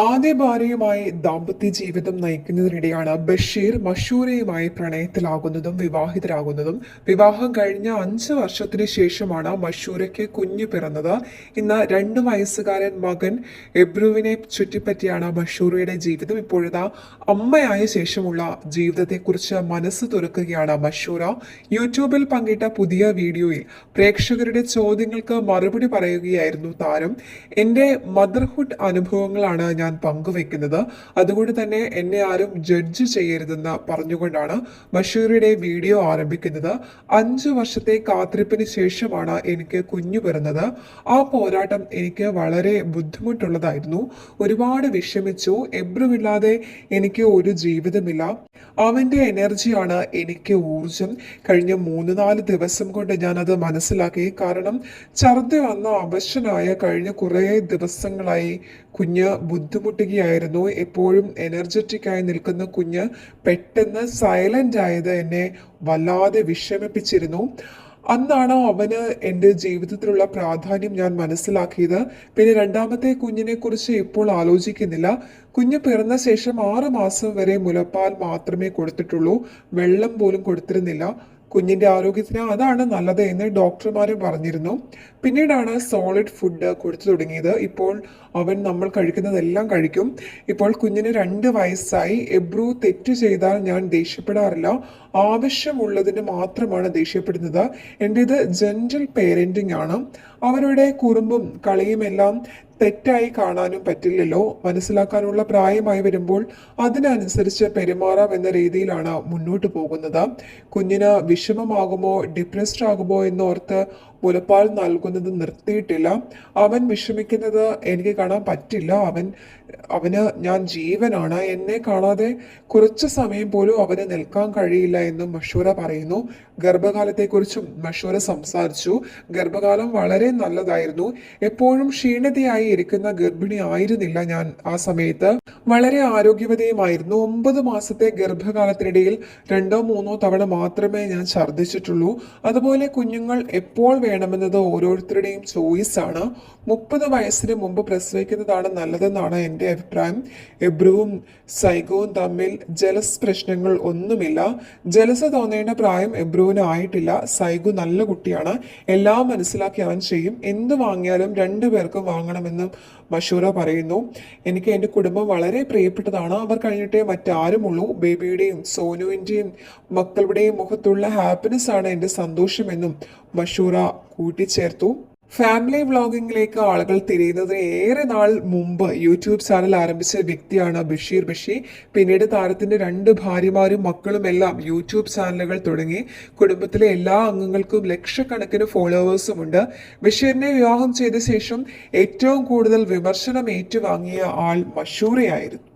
ആദ്യ ഭാര്യയുമായി ദാമ്പത്യ ജീവിതം നയിക്കുന്നതിനിടെയാണ് ബഷീർ മഷൂരയുമായി പ്രണയത്തിലാകുന്നതും വിവാഹിതരാകുന്നതും. വിവാഹം കഴിഞ്ഞ അഞ്ച് വർഷത്തിന് ശേഷമാണ് മഷൂരയ്ക്ക് കുഞ്ഞു പിറന്നത്. ഇന്ന് രണ്ട് വയസ്സുകാരൻ മകൻ എബ്രുവിനെ ചുറ്റിപ്പറ്റിയാണ് മഷൂറയുടെ ജീവിതം. ഇപ്പോഴത്തെ അമ്മയായ ശേഷമുള്ള ജീവിതത്തെക്കുറിച്ച് മനസ്സ് തുറക്കുകയാണ് മഷൂറ യൂട്യൂബിൽ പങ്കിട്ട പുതിയ വീഡിയോയിൽ പ്രേക്ഷകരുടെ ചോദ്യങ്ങൾക്ക് മറുപടി പറയുകയായിരുന്നു താരം. എന്റെ മദർഹുഡ് അനുഭവങ്ങളാണ് ഞാൻ പങ്കുവെക്കുന്നത്. അതുകൊണ്ട് തന്നെ എന്നെ ആരും ജഡ്ജ് ചെയ്യരുതെന്ന് പറഞ്ഞുകൊണ്ടാണ് ബഷീറിയുടെ വീഡിയോ ആരംഭിക്കുന്നത്. അഞ്ചു വർഷത്തെ കാത്തിരിപ്പിന് ശേഷമാണ് എനിക്ക് കുഞ്ഞു പിറന്നത്. ആ പോരാട്ടം എനിക്ക് വളരെ ബുദ്ധിമുട്ടുള്ളതായിരുന്നു. ഒരുപാട് വിഷമിച്ചു. എബ്രുമില്ലാതെ എനിക്ക് ഒരു ജീവിതമില്ല. അവന്റെ എനർജിയാണ് എനിക്ക് ഊർജം കഴിഞ്ഞ മൂന്ന് നാല് ദിവസം കൊണ്ട് ഞാൻ അത് മനസ്സിലാക്കി. കാരണം ഛർദി വന്ന അവശനായ കഴിഞ്ഞ കുറേ ദിവസങ്ങളായി കുഞ്ഞ് ബുദ്ധിമുട്ടുകയായിരുന്നു. എപ്പോഴും എനർജറ്റിക് ആയി നിൽക്കുന്ന കുഞ്ഞ് പെട്ടെന്ന് സൈലന്റ് ആയത് എന്നെ വല്ലാതെ വിഷമിപ്പിച്ചിരുന്നു. അന്നാണ് അവന് എന്റെ ജീവിതത്തിലുള്ള പ്രാധാന്യം ഞാൻ മനസ്സിലാക്കിയത്. പിന്നെ രണ്ടാമത്തെ കുഞ്ഞിനെ കുറിച്ച് ഇപ്പോൾ ആലോചിക്കുന്നില്ല. കുഞ്ഞ് പിറന്ന ശേഷം ആറ് മാസം വരെ മുലപ്പാൽ മാത്രമേ കൊടുത്തിട്ടുള്ളൂ. വെള്ളം പോലും കൊടുത്തിരുന്നില്ല. കുഞ്ഞിന്റെ ആരോഗ്യത്തിന് അതാണ് നല്ലത് എന്ന് ഡോക്ടർമാർ പറഞ്ഞിരുന്നു. പിന്നീടാണ് സോളിഡ് ഫുഡ് കൊടുത്തു തുടങ്ങിയത്. ഇപ്പോൾ അവൻ നമ്മൾ കഴിക്കുന്നതെല്ലാം കഴിക്കും. ഇപ്പോൾ കുഞ്ഞിന് രണ്ട് വയസ്സായി. എബ്രു തെറ്റ് ചെയ്താൽ ഞാൻ ദേഷ്യപ്പെടാറില്ല. ആവശ്യമുള്ളതിന് മാത്രമാണ് ദേഷ്യപ്പെടുന്നത്. എന്റേത് ജെന്റൽ പേരന്റിംഗ് ആണ്. അവരുടെ കുറുമ്പും കളിയും എല്ലാം തെറ്റായി കാണാനും പറ്റില്ലല്ലോ. മനസ്സിലാക്കാനുള്ള പ്രായമായി വരുമ്പോൾ അതിനനുസരിച്ച് പെരുമാറാം എന്ന രീതിയിലാണ് മുന്നോട്ട് പോകുന്നത്. കുഞ്ഞിന് വിഷമമാകുമോ ഡിപ്രസ്ഡ് ആകുമോ എന്നോർത്ത് മുലപ്പാൽ നൽകുന്നത് നിർത്തിയിട്ടില്ല. അവൻ വിഷമിക്കുന്നത് എനിക്ക് കാണാൻ പറ്റില്ല. അവൻ അവന് ഞാൻ ജീവനാണ്. എന്നെ കാണാതെ കുറച്ച് സമയം പോലും അവന് നിൽക്കാൻ കഴിയില്ല എന്നും മഷൂര പറയുന്നു. ഗർഭകാലത്തെക്കുറിച്ചും മഷൂര സംസാരിച്ചു. ഗർഭകാലം വളരെ നല്ലതായിരുന്നു. എപ്പോഴും ക്ഷീണതയായി ഇരിക്കുന്ന ഗർഭിണി ആയിരുന്നില്ല ഞാൻ ആ സമയത്ത്. വളരെ ആരോഗ്യവതയുമായിരുന്നു. ഒമ്പത് മാസത്തെ ഗർഭകാലത്തിനിടയിൽ രണ്ടോ മൂന്നോ തവണ മാത്രമേ ഞാൻ ഛർദ്ദിച്ചിട്ടുള്ളൂ. അതുപോലെ കുഞ്ഞുങ്ങൾ എപ്പോൾ വേണമെന്നത് ഓരോരുത്തരുടെയും ചോയ്സ് ആണ്. മുപ്പത് വയസ്സിന് മുമ്പ് പ്രസവിക്കുന്നതാണ് നല്ലതെന്നാണ് എന്റെ അഭിപ്രായം. എബ്രുവും സൈഗവും തമ്മിൽ ജലസ് പ്രശ്നങ്ങൾ ഒന്നുമില്ല. ജലസ് തോന്നേണ്ട പ്രായം എബ്രുവിന് ആയിട്ടില്ല സൈഗു നല്ല കുട്ടിയാണ്. എല്ലാം മനസ്സിലാക്കി അവൻ ചെയ്യും. എന്ത് വാങ്ങിയാലും രണ്ടു പേർക്കും വാങ്ങണമെന്നും മഷൂറ പറയുന്നു എനിക്ക് എന്റെ കുടുംബം വളരെ പ്രിയപ്പെട്ടതാണ്. അവർ കഴിഞ്ഞിട്ടേ മറ്റാരുമുള്ളൂ. ബേബിയുടെയും സോനുവിന്റെയും മക്കളുടെയും മുഖത്തുള്ള ഹാപ്പിനെസ് ആണ് എന്റെ സന്തോഷമെന്നും മഷൂറ കൂട്ടിച്ചേർത്തു. ഫാമിലി വ്ളോഗിങ്ങിലേക്ക് ആളുകൾ തിരിയുന്നതിന് ഏറെ നാൾ മുമ്പ് യൂട്യൂബ് ചാനൽ ആരംഭിച്ച വ്യക്തിയാണ് ബഷീർ ബഷീർ പിന്നീട് താരത്തിന്റെ രണ്ട് ഭാര്യമാരും മക്കളും എല്ലാം യൂട്യൂബ് ചാനലുകൾ തുടങ്ങി. കുടുംബത്തിലെ എല്ലാ അംഗങ്ങൾക്കും ലക്ഷക്കണക്കിന് ഫോളോവേഴ്സും ഉണ്ട്. ബഷീറിനെ വിവാഹം ചെയ്ത ശേഷം ഏറ്റവും കൂടുതൽ വിമർശനം ഏറ്റുവാങ്ങിയ ആൾ മഷൂറയായിരുന്നു.